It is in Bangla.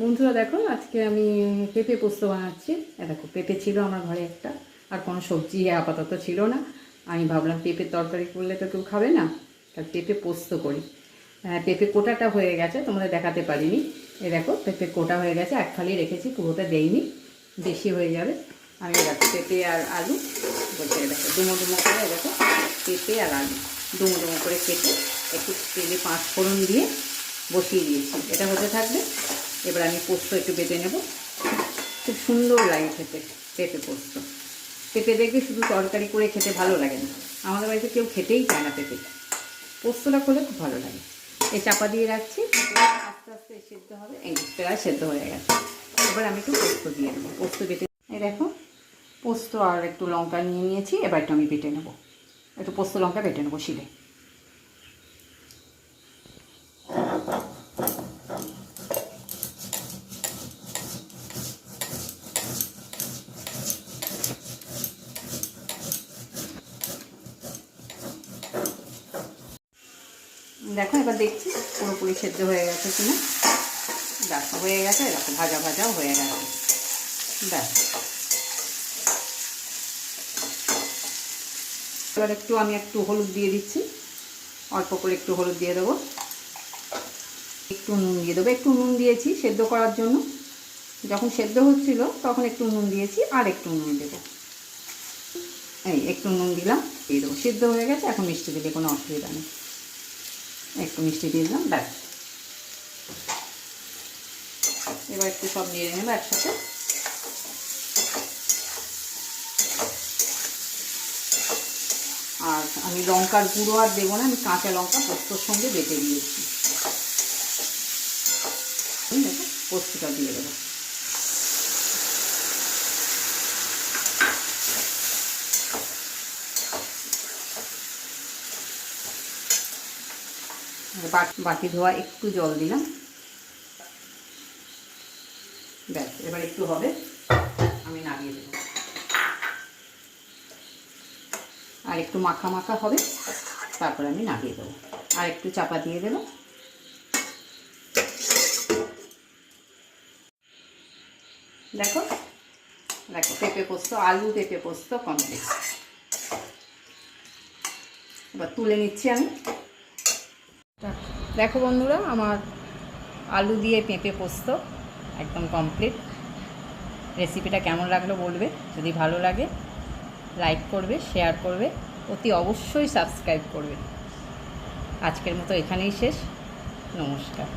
বন্ধুরা দেখো, আজকে আমি পেঁপে পোস্ত বানাচ্ছি। দেখো, পেঁপে ছিল আমার ঘরে একটা, আর কোনো সবজি আপাতত ছিল না। আমি ভাবলাম পেঁপের তরকারি করলে তো কেউ খাবে না তার পেঁপে পোস্ত করি। হ্যাঁ পেঁপে কোটাটা হয়ে গেছে, তোমাদের দেখাতে পারিনি। এ দেখো, পেঁপে কোটা হয়ে গেছে, এক ফালি রেখেছি পুরোটা দেইনি, বেশি হয়ে যাবে। আমি দেখো, পেঁপে আর আলু বলতে দেখো, ডুমো ডুমো করে দেখো, পেঁপে আর আলু, ডুমো ডুমো করে কেটে একটু তেলে পাঁচ ফোড়ন দিয়ে বসিয়ে দিয়েছি। এটা হতে থাকবে। এবার আমি পোস্ত একটু বেটে নেব। খুব সুন্দর লাগে খেতে, পেঁপে পোস্ত। পেঁপে দেখবে শুধু তরকারি করে খেতে ভালো লাগে না। আমাদের বাড়িতে কেউ খেতেই চায় না পেঁপে। পোস্তটা করলে খুব ভালো লাগে। এই চাপা দিয়ে রাখছি। আস্তে আস্তে সেদ্ধ হবে। এই প্রায় সেদ্ধ হয়ে গেছে। এবার আমি একটু পোস্ত দিয়ে দেবো। পোস্ত বেটে এই দেখো, পোস্ত আর একটু লঙ্কা নিয়ে নিয়েছি। এবার একটু আমি বেটে নেব। একটু পোস্ত লঙ্কা বেটে নেব শিলে। দেখো, এবার দেখছি পুরোপুরি সেদ্ধ হয়ে গেছে কিনা। দেখো হয়ে গেছে এরকম ভাজা ভাজাও হয়ে গেছে। ব্যাস। এবার একটু আমি একটু হলুদ দিয়ে দিচ্ছি। অল্প করে একটু হলুদ দিয়ে দেবো। একটু নুন দিয়ে দেবো। একটু নুন দিয়েছি সেদ্ধ করার জন্য। যখন সেদ্ধ হচ্ছিল, তখন একটু নুন দিয়েছি আর একটু নুন দেবো। এই একটু নুন দিলাম, দিয়ে দেবো। সেদ্ধ হয়ে গেছে, এখন মিষ্টি দিলে কোনো অসুবিধা নেই। একটু মিষ্টি দিয়ে দিলাম, ব্যাস। এবার একটু সব নিয়ে নেব একসাথে। আর আমি লঙ্কার গুঁড়ো আর দেবো না, আমি কাঁচা লঙ্কা পোস্তর সঙ্গে বেটে দিয়েছি। পোস্তটা দিয়ে দেবো। বাটি ধোয়া একটু জল দিলাম। ব্যাস, এবার একটু হবে। আমি নামিয়ে দেবো। আর একটু মাখা মাখা হবে, তারপর আমি নামিয়ে দেবো। আর একটু চাপা দিয়ে দেবো। দেখো দেখো, পেঁপে পোস্ত, আলু পেঁপে পোস্ত কমপ্লিট এবার তুলে নিচ্ছি আমি। দেখো বন্ধুরা, আমার আলু দিয়ে পেঁপে পোস্ত একদম কমপ্লিট রেসিপিটা কেমন লাগল বলবে? যদি ভালো লাগে লাইক করবে শেয়ার করবে, অতি অবশ্যই সাবস্ক্রাইব করবে। আজকের মতো এখানেই শেষ। নমস্কার।